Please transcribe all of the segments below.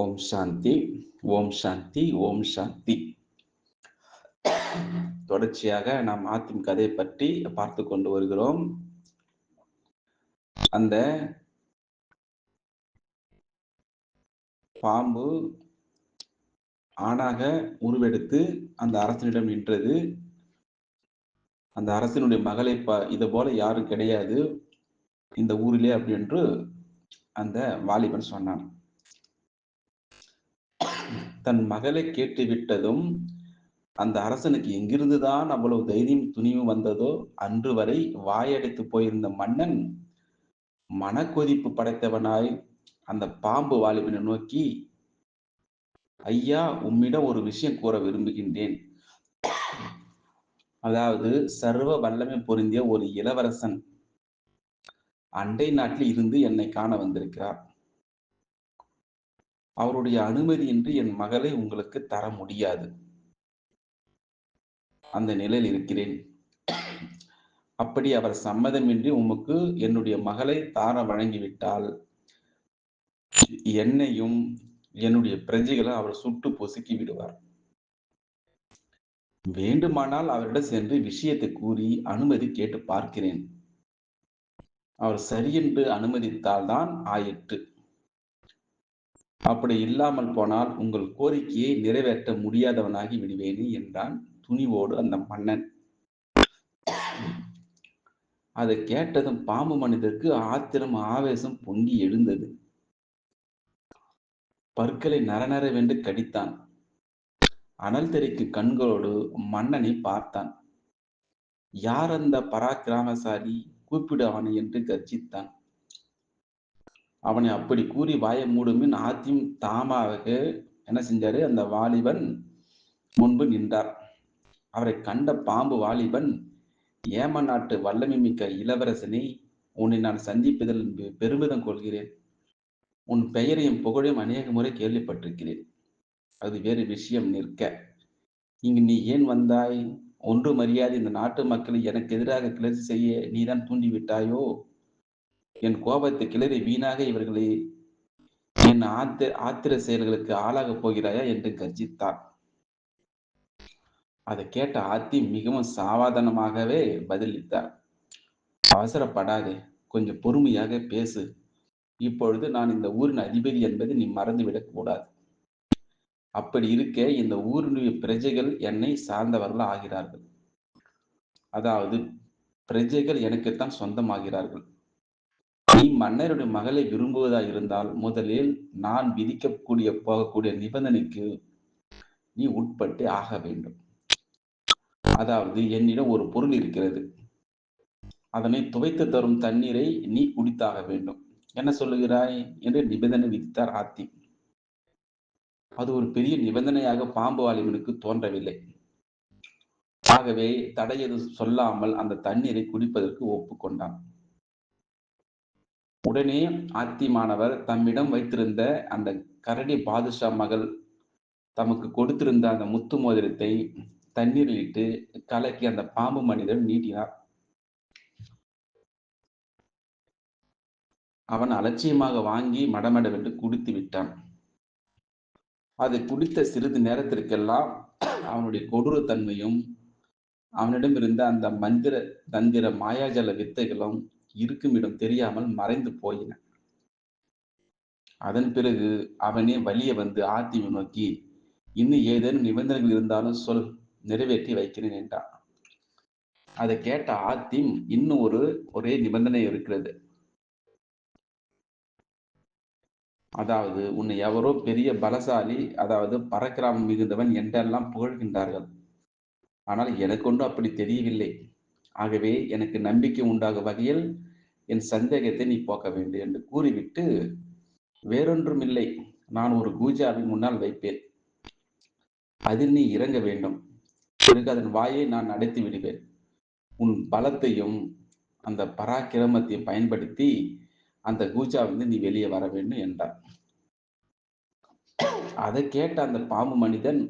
ஓம் சாந்தி ஓம் சாந்தி ஓம் சாந்தி. தொடர்ச்சியாக நாம் ஆத்தின் கதை பற்றி பார்த்து கொண்டு வருகிறோம். அந்த பாம்பு ஆணாக உருவெடுத்து அந்த அரசனிடம் நின்றது. அந்த அரசனுடைய மகளை ப இதை போல யாரும் கிடையாது. இந்த ஊரிலே அப்படி என்று அந்த வாலிபன் சொன்னான். தன் மகளை கேட்டு விட்டதும் அந்த அரசனுக்கு எங்கிருந்துதான் அவ்வளவு தைரியம் துணிவு வந்ததோ அன்று வரை வாயடைத்து போயிருந்த மன்னன் மனக்கொதிப்பு படைத்தவனாய் அந்த பாம்பு வாலிபனை நோக்கி ஐயா உம்மிடம் ஒரு விஷயம் கூற விரும்புகின்றேன். அதாவது சர்வ வல்லமை பொருந்திய ஒரு இளவரசன் அண்டை நாட்டில் இருந்து என்னை காண வந்திருக்கிறார். அவருடைய அனுமதியின்றி என் மகளை உங்களுக்கு தர முடியாது. அந்த நிலையில் இருக்கிறேன். அப்படி அவர் சம்மதமின்றி உமக்கு என்னுடைய மகளை தார வழங்கிவிட்டால் என்னையும் என்னுடைய பிரஜைகளை அவர் சுட்டு பொசுக்கி விடுவார். வேண்டுமானால் அவரிடம் சென்று விஷயத்தை கூறி அனுமதி கேட்டு பார்க்கிறேன். அவர் சரியென்று அனுமதித்தால் தான் ஆயிற்று. அப்படி இல்லாமல் போனால் உங்கள் கோரிக்கையை நிறைவேற்ற முடியாதவனாகி விடுவேனே என்றான் துணிவோடு அந்த மன்னன். அதை கேட்டதும் பாம்பு மனிதருக்கு ஆத்திரம் ஆவேசம் பொங்கி எழுந்தது. பற்களை நரநரவென்று கடித்தான். அனல் தெரிக்கு கண்களோடு மன்னனை பார்த்தான். யார் அந்த பராக்கிராமசாலி? கூப்பிடு அவனை என்று கர்ஜித்தான். அவனை அப்படி கூறி வாய மூடுமின் ஆத்தியும் தாமாக என்ன செஞ்சாரு? அந்த வாலிபன் முன்பு நின்றார். அவரை கண்ட பாம்பு வாலிபன் ஏம நாட்டு வல்லமை மிக்க இளவரசனை உன்னை நான் சந்திப்பதில் பெருமிதம் கொள்கிறேன். உன் பெயரையும் புகழையும் அநேக முறை கேள்விப்பட்டிருக்கிறேன். அது வேறு விஷயம் நிற்க. இங்கு நீ ஏன் வந்தாய்? ஒன்று மரியாதை இந்த நாட்டு மக்களை எனக்கு எதிராக கிளர்ச்சி செய்ய நீதான் தூண்டிவிட்டாயோ? என் கோபத்தை கிளறி வீணாக இவர்களை என் ஆத்திர ஆத்திர செயல்களுக்கு ஆளாகப் போகிறாயா என்று கர்ஜித்தான் அதை கேட்ட ஆத்தி மிகவும் சாவாதானமாகவே பதிலளித்தார் அவசரப்படாதே கொஞ்சம் பொறுமையாக பேசு. இப்பொழுது நான் இந்த ஊரின் அதிபதி என்பதை நீ மறந்துவிடக் கூடாது. அப்படி இருக்க இந்த ஊரினுடைய பிரஜைகள் என்னை சார்ந்தவர்கள் ஆகிறார்கள். அதாவது பிரஜைகள் எனக்குத்தான் சொந்தமாகிறார்கள். நீ மன்னருடைய மகளை விரும்புவதா இருந்தால் முதலில் நான் விதிக்கக்கூடிய போகக்கூடிய நிபந்தனைக்கு நீ உட்பட்டு ஆக வேண்டும். அதாவது என்னிடம் ஒரு பொருள் இருக்கிறது. அதனை துவைத்து தரும் தண்ணீரை நீ குடித்தாக வேண்டும். என்ன சொல்லுகிறாய் என்று நிபந்தனை விதித்தார் ஆத்தி. அது ஒரு பெரிய நிபந்தனையாக பாம்பு வாலிபனுக்கு தோன்றவில்லை. ஆகவே தடையது சொல்லாமல் அந்த தண்ணீரை குடிப்பதற்கு ஒப்புக்கொண்டான். உடனே ஆத்திமானவர் தம்மிடம் வைத்திருந்த அந்த கரடி பாதுஷா மகள் தமக்கு கொடுத்திருந்த அந்த முத்து மோதிரத்தை தண்ணீரில் இட்டு கலக்கி அந்த பாம்பு மனிதன் நீட்டினார். அவன் அலட்சியமாக வாங்கி மடமடவென்று குடித்து விட்டான். அதை குடித்த சிறிது நேரத்திற்கெல்லாம் அவனுடைய கொடூர தன்மையும் அவனிடம் இருந்த அந்த மந்திர தந்திர மாயாஜல வித்தைகளும் இருக்கும் இடம் தெரியாமல் மறைந்து போயின. அதன் பிறகு அவனே வழியே வந்து ஆத்திமை நோக்கி இன்னும் ஏதேனும் நிபந்தனைகள் இருந்தாலும் சொல் நிறைவேற்றி வைக்கிறேன் என்றான். அதை கேட்ட ஆத்திம் இன்னும் ஒரு ஒரே நிபந்தனை இருக்கிறது. அதாவது உன்னை எவரோ பெரிய பலசாலி அதாவது பரக்கிராமம் மிகுந்தவன் என்றெல்லாம் புகழ்கின்றார்கள். ஆனால் எனக்கு ஒன்றும் அப்படி தெரியவில்லை. ஆகவே எனக்கு நம்பிக்கை உண்டாகும் வகையில் என் சந்தேகத்தை நீ போக்க வேண்டும் என்று கூறிவிட்டு வேறொன்றும் இல்லை நான் ஒரு கூஜாவை முன்னால் வைப்பேன். அதில் நீ இறங்க வேண்டும். பிறகு அதன் வாயை நான் அடைத்து விடுவேன். உன் பலத்தையும் அந்த பராக்கிரமத்தையும் பயன்படுத்தி அந்த கூஜா வந்து நீ வெளியே வர வேண்டும் என்றார். அதை கேட்ட அந்த பாம்பு மனிதன்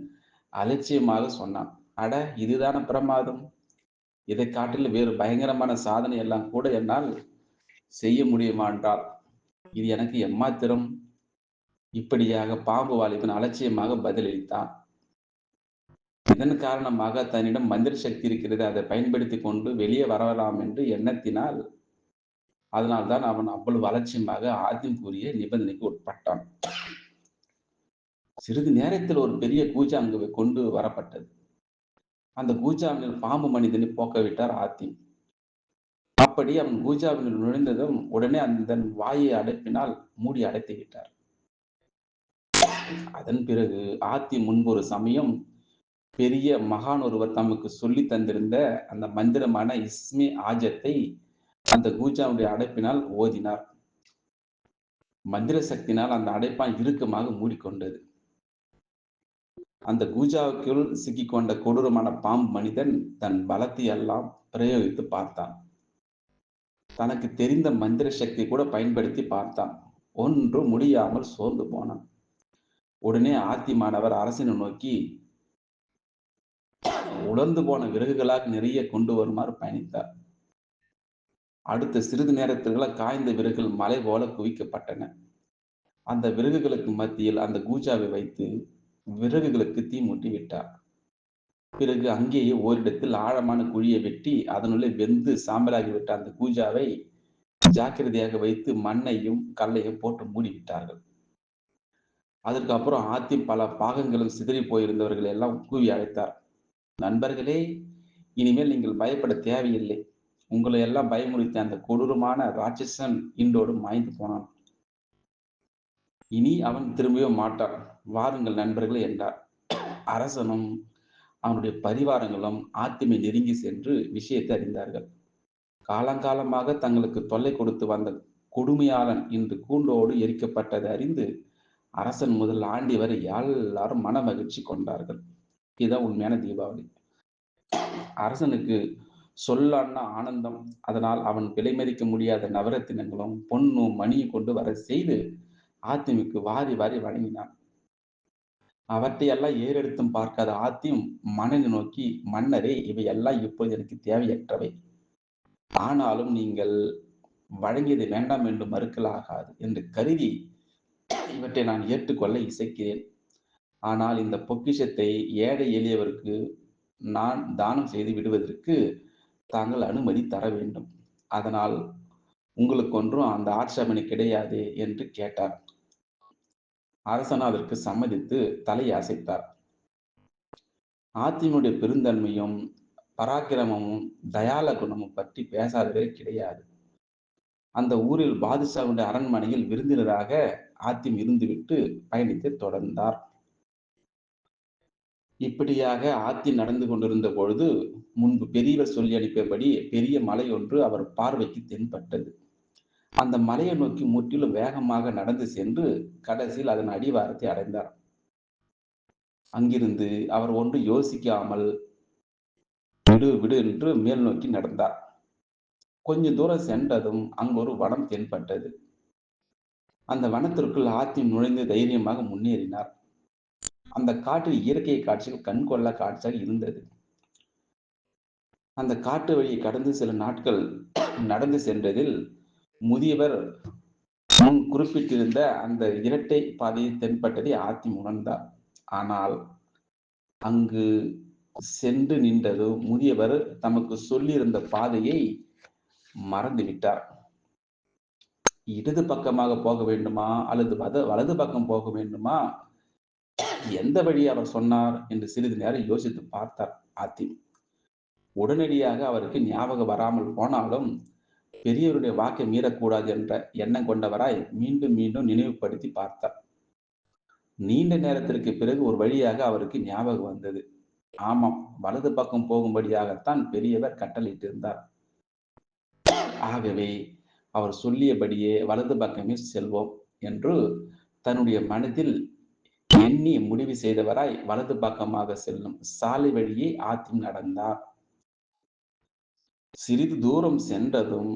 அலட்சியமாக சொன்னான். அட இதுதான பிரமாதம்? இதை காட்டில் வேறு பயங்கரமான சாதனை எல்லாம் கூட என்னால் செய்ய முடியுமா என்றால் இது எனக்கு எம்மாத்திரம் இப்படியாக பாம்பு வாலிபன் அலட்சியமாக பதிலளித்தான். இதன் காரணமாக தன்னிடம் மந்திர சக்தி இருக்கிறது. அதை பயன்படுத்திக் கொண்டு வெளியே வரலாம் என்று எண்ணத்தினால் அதனால்தான் அவன் அவ்வளவு அலட்சியமாக ஆத்திம் கூறிய நிபந்தனைக்கு உட்பட்டான். சிறிது நேரத்தில் ஒரு பெரிய கூஜா அங்கு கொண்டு வரப்பட்டது. அந்த கூஜாவினில் பாம்பு மனிதனை போக்கவிட்டார் ஆத்திம். அப்படி அவன் கூஜாவினுள் நுழைந்ததும் உடனே அதன் வாயை அடைப்பினால் மூடி அடைத்து விட்டார். அதன் பிறகு ஆத்தி முன்பொரு சமயம் பெரிய மகான் ஒருவர் தமக்கு சொல்லி தந்திருந்த அந்த மந்திரமான இஸ்மி ஆஜத்தை அந்த கூஜாவுடைய அடைப்பினால் ஓதினார். மந்திர சக்தினால் அந்த அடைப்பான் இறுக்கமாக மூடிக்கொண்டது. அந்த கூஜாவுக்குள் சிக்கிக்கொண்ட கொடூரமான பாம்பு மனிதன் தன் பலத்தை எல்லாம் பிரயோகித்து பார்த்தான். தனக்கு தெரிந்த மந்திர சக்தி கூட பயன்படுத்தி பார்த்தான். ஒன்றும் முடியாமல் சோர்ந்து போனான். உடனே ஆத்திமானவர் அரசனை நோக்கி உலர்ந்து போன விறகுகளாக நிறைய கொண்டு வருமாறு பயணித்தார். அடுத்த சிறிது நேரத்திற்குள்ள காய்ந்த விறகுகள் மலை போல குவிக்கப்பட்டன. அந்த விறகுகளுக்கு மத்தியில் அந்த கூஜாவை வைத்து விறகுகளுக்கு தீ மூட்டி விட்டார். பிறகு அங்கேயே ஓரிடத்தில் ஆழமான குழியை வெட்டி அதனுள்ளே வெந்து சாம்பலாகிவிட்ட அந்த கூஜாவை ஜாக்கிரதையாக வைத்து மண்ணையும் கல்லையும் போட்டு மூடிவிட்டார்கள். அதற்கு அப்புறம் ஆத்தி பல பாகங்களும் சிதறி போயிருந்தவர்கள் எல்லாம் கூவி அழைத்தார். நண்பர்களே இனிமேல் நீங்கள் பயப்பட தேவையில்லை. உங்களை எல்லாம் பயமுறுத்த அந்த கொடூரமான ராட்சசன் இன்றோடு மாய்ந்து போனான். இனி அவன் திரும்பவே மாட்டான். வாருங்கள் நண்பர்களே என்றார். அரசனும் அவனுடைய பரிவாரங்களும் ஆத்திமை நெருங்கி சென்று விஷயத்தை அறிந்தார்கள். காலங்காலமாக தங்களுக்கு தொல்லை கொடுத்து வந்த கொடுமையாளன் இன்று கூண்டோடு எரிக்கப்பட்டதை அறிந்து அரசன் முதல் ஆண்டி வரை எல்லாரும் மன மகிழ்ச்சி கொண்டார்கள். இதுதான் உண்மையான தீபாவளி. அரசனுக்கு சொல்லான்னா ஆனந்தம். அதனால் அவன் விலை மதிக்க முடியாத நவரத்தினங்களும் பொன்னும் மணியும் கொண்டு வர செய்து ஆத்திமுக்கு வாரி வாரி வழங்கினான். அவற்றையெல்லாம் ஏறெடுத்தும் பார்க்காத ஆத்தியும் மனதை நோக்கி மன்னரே இவையெல்லாம் இப்போது எனக்கு தேவையற்றவை. ஆனாலும் நீங்கள் வழங்கியதை வேண்டாம் என்று மறுக்கலாகாது என்று கருதி இவற்றை நான் ஏற்றுக்கொள்ள இசைக்கிறேன். ஆனால் இந்த பொக்கிஷத்தை ஏழை எளியவருக்கு நான் தானம் செய்து விடுவதற்கு தாங்கள் அனுமதி தர வேண்டும். அதனால் உங்களுக்கு ஒன்றும் அந்த ஆட்சேபனை கிடையாதே என்று கேட்டார். அரசன் அதற்கு சம்மதித்து தலையை அசைத்தார். ஆத்தினுடைய பெருந்தன்மையும் பராக்கிரமமும் தயால குணமும் பற்றி பேசாததே கிடையாது. அந்த ஊரில் பாதுஷாவுடைய அரண்மனையில் விருந்தினராக ஆத்திம் இருந்துவிட்டு பயணித்து தொடர்ந்தார். இப்படியாக ஆத்தி நடந்து கொண்டிருந்த பொழுது முன்பு பெரியவர் சொல்லி அனுப்பியபடி பெரிய மலை ஒன்று அவர் பார்வைக்கு தென்பட்டது. அந்த மலையை நோக்கி முற்றிலும் வேகமாக நடந்து சென்று கடைசியில் அதன் அடிவாரத்தை அடைந்தார். அங்கிருந்து அவர் ஒன்று யோசிக்காமல் விடு விடு என்று மேல் நோக்கி நடந்தார். கொஞ்ச தூரம் சென்றதும் அங்கு ஒரு வனம் தென்பட்டது. அந்த வனத்திற்குள் ஆத்தி நுழைந்து தைரியமாக முன்னேறினார். அந்த காட்டில் இயற்கை காட்சிகள் கண்கொள்ளா காட்சியாக இருந்தது. அந்த காட்டு வழியை கடந்து சில நாட்கள் நடந்து சென்றதில் முதியவர் முன் குறிப்பிட்டிருந்த அந்த இரட்டை பாதையை தென்பட்டதை ஆத்தி உணர்ந்தார். ஆனால் அங்கு சென்று நின்றதும் முதியவர் தமக்கு சொல்லியிருந்த பாதையை மறந்துவிட்டார். இடது பக்கமாக போக வேண்டுமா அல்லது வத வலது பக்கம் போக வேண்டுமா எந்த வழி அவர் சொன்னார் என்று சிறிது நேரம் யோசித்து பார்த்தார் ஆத்தி. உடனடியாக அவருக்கு ஞாபகம் வராமல் போனாலும் பெரியவருடைய வாக்கை மீறக்கூடாது என்ற எண்ணம் கொண்டவராய் மீண்டும் மீண்டும் நினைவுபடுத்தி பார்த்தார். நீண்ட நேரத்திற்கு பிறகு ஒரு வழியாக அவருக்கு ஞாபகம் வந்தது. ஆமாம் வலது பக்கம் போகும்படியாகத்தான் பெரியவர் கட்டளையிட்டிருந்தார். ஆகவே அவர் சொல்லியபடியே வலது பக்கமே செல்வோம் என்று தன்னுடைய மனதில் எண்ணி முடிவு செய்தவராய் வலது பக்கமாக செல்லும் சாலை வழியே ஆத்தி நடந்தார். சிறிது தூரம் சென்றதும்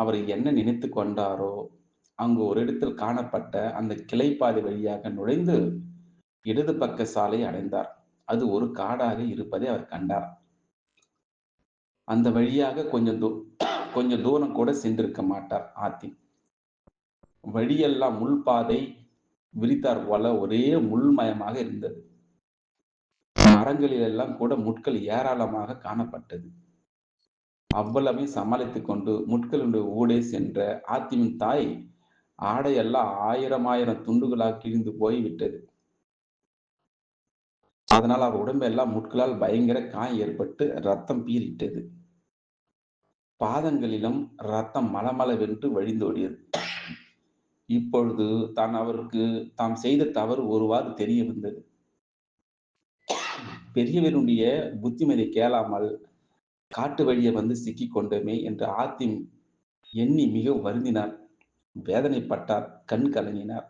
அவர் என்ன நினைத்து கொண்டாரோ அங்கு ஒரு இடத்தில் காணப்பட்ட அந்த கிளைப்பாதை வழியாக நுழைந்து இடது பக்க சாலை அடைந்தார். அது ஒரு காடாக இருப்பதை அவர் கண்டார். அந்த வழியாக கொஞ்சம் தூ கொஞ்சம் தூரம் கூட சென்றிருக்க மாட்டார் ஆத்தி. வழியெல்லாம் முள்பாதை விரித்தார் போல ஒரே முள்மயமாக இருந்தது. மரங்களிலெல்லாம் கூட முட்கள் ஏராளமாக காணப்பட்டது. அவ்வளவையும் சமாளித்துக் கொண்டு முட்களுடைய ஊடே சென்ற ஆத்திமின் தாய் ஆடையெல்லாம் ஆயிரம் ஆயிரம் துண்டுகளாக கிழிந்து போய் விட்டது. அதனால் அவர் உடம்பெல்லாம் முட்களால் பயங்கர காயம் ஏற்பட்டு ரத்தம் பீறிட்டது. பாதங்களிலும் ரத்தம் மலமளவென்று வழிந்தோடியது. இப்பொழுது தான் அவருக்கு தாம் செய்த தவறு ஒருவாறு தெரிய வந்தது. பெரியவருடைய புத்திமதி கேளாமல் காட்டு வழியை வந்து சிக்கிக் கொண்டோமே என்று ஆத்திம் எண்ணி மிகவும் வருந்தினார். வேதனைப்பட்டார். கண் கலங்கினார்.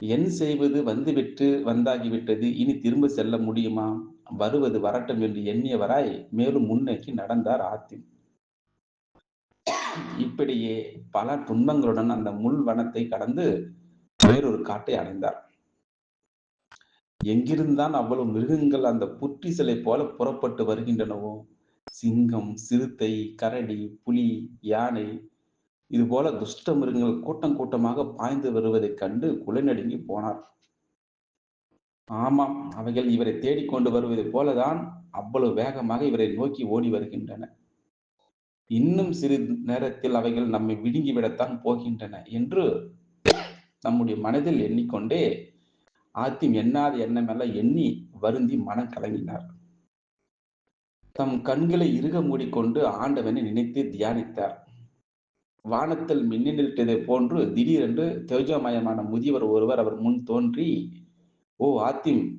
என் செய்வது வந்துவிட்டு வந்தாகிவிட்டது. இனி திரும்ப செல்ல முடியுமா? வருவது வரட்டும் என்று எண்ணியவராய் மேலும் முன்னோக்கி நடந்தார் ஆத்திம். இப்படியே பல துன்பங்களுடன் அந்த முள் வனத்தை கடந்து வேறொரு காட்டை அடைந்தார். எங்கிருந்தான் அவ்வளவு மிருகங்கள் அந்த புற்றி சிலை போல புறப்பட்டு வருகின்றனவோ சிங்கம், சிறுத்தை, கரடி, புலி, யானை இது போல துஷ்ட மிருகங்கள் கூட்டம் கூட்டமாக பாய்ந்து வருவதைக் கண்டு குலைநடுங்கி போனார். ஆமாம், அவைகள் இவரை தேடிக்கொண்டு வருவதைப் போலதான் அவ்வளவு வேகமாக இவரை நோக்கி ஓடி வருகின்றன. இன்னும் சிறிது நேரத்தில் அவைகள் நம்மை விடுங்கிவிடத்தான் போகின்றன என்று நம்முடைய மனதில் எண்ணிக்கொண்டே ஆத்திம் எண்ணாத எண்ணமெல்லாம் எண்ணி வருந்தி மனம் கலங்கினார். தம் கண்களை இறுக மூடிக்கொண்டு ஆண்டவனை நினைத்து தியானித்தார். வானத்தில் மின்னி போன்று திடீரென்று தேஜோமயமான முதியவர் ஒருவர் அவர் முன் தோன்றி, ஓ ஆத்திம்,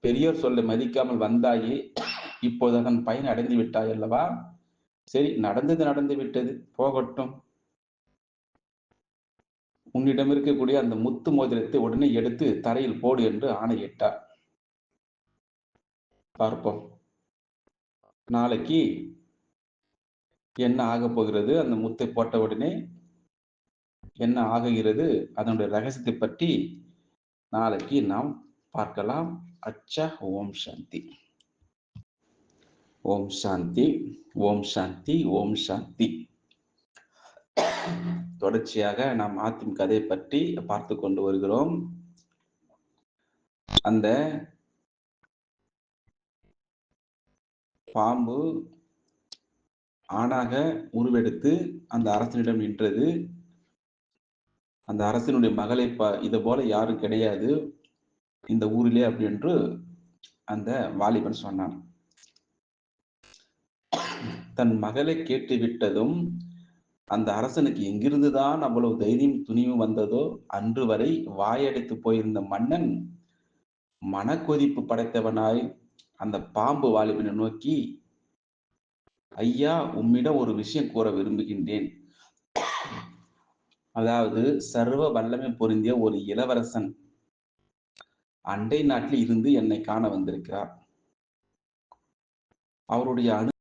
பெரியோர் சொல்லை மதிக்காமல் வந்தாயே, இப்போது அதன் பயன் அடைந்து விட்டாய் அல்லவா? சரி, நடந்தது நடந்து விட்டது. போகட்டும். உன்னிடம் இருக்கக்கூடிய அந்த முத்து மோதிரத்தை உடனே எடுத்து தரையில் போடு என்று ஆணையிட்டார். பார்ப்போம். நாளைக்கு என்ன ஆகப் போகிறது? அந்த முத்தை போட்ட உடனே என்ன ஆகுகிறது? அதனுடைய ரகசியத்தை பற்றி நாளைக்கு நாம் பார்க்கலாம். அச்சா ஓம் சாந்தி. ஓம் சாந்தி, ஓம் சாந்தி, ஓம் சாந்தி. தொடர்ச்சியாக நாம் ஆத்திம் கதை பற்றி பார்த்து கொண்டு வருகிறோம். அந்த பாம்பு ஆணாக உருவெடுத்து அந்த அரசனிடம் நின்றது. அந்த அரசனுடைய மகளை ப இது போல யாரும் கிடையாது இந்த ஊரிலே அப்படி என்று அந்த வாலிபன் சொன்னான். தன் மகளை கேட்டுவிட்டதும் அந்த அரசனுக்கு எங்கிருந்துதான் அவ்வளவு தைரியம் துணிவு வந்ததோ அன்று வரை வாயடைத்து போயிருந்த மன்னன் மனக்கொதிப்பு படைத்தவனாய் அந்த பாம்பு வாலிபனை நோக்கி ஐயா உம்மிடம் ஒரு விஷயம் கூற விரும்புகின்றேன். அதாவது சர்வ வல்லமை பொருந்திய ஒரு இளவரசன் அண்டை நாட்டில் இருந்து என்னை காண வந்திருக்கிறார். அவருடைய அணு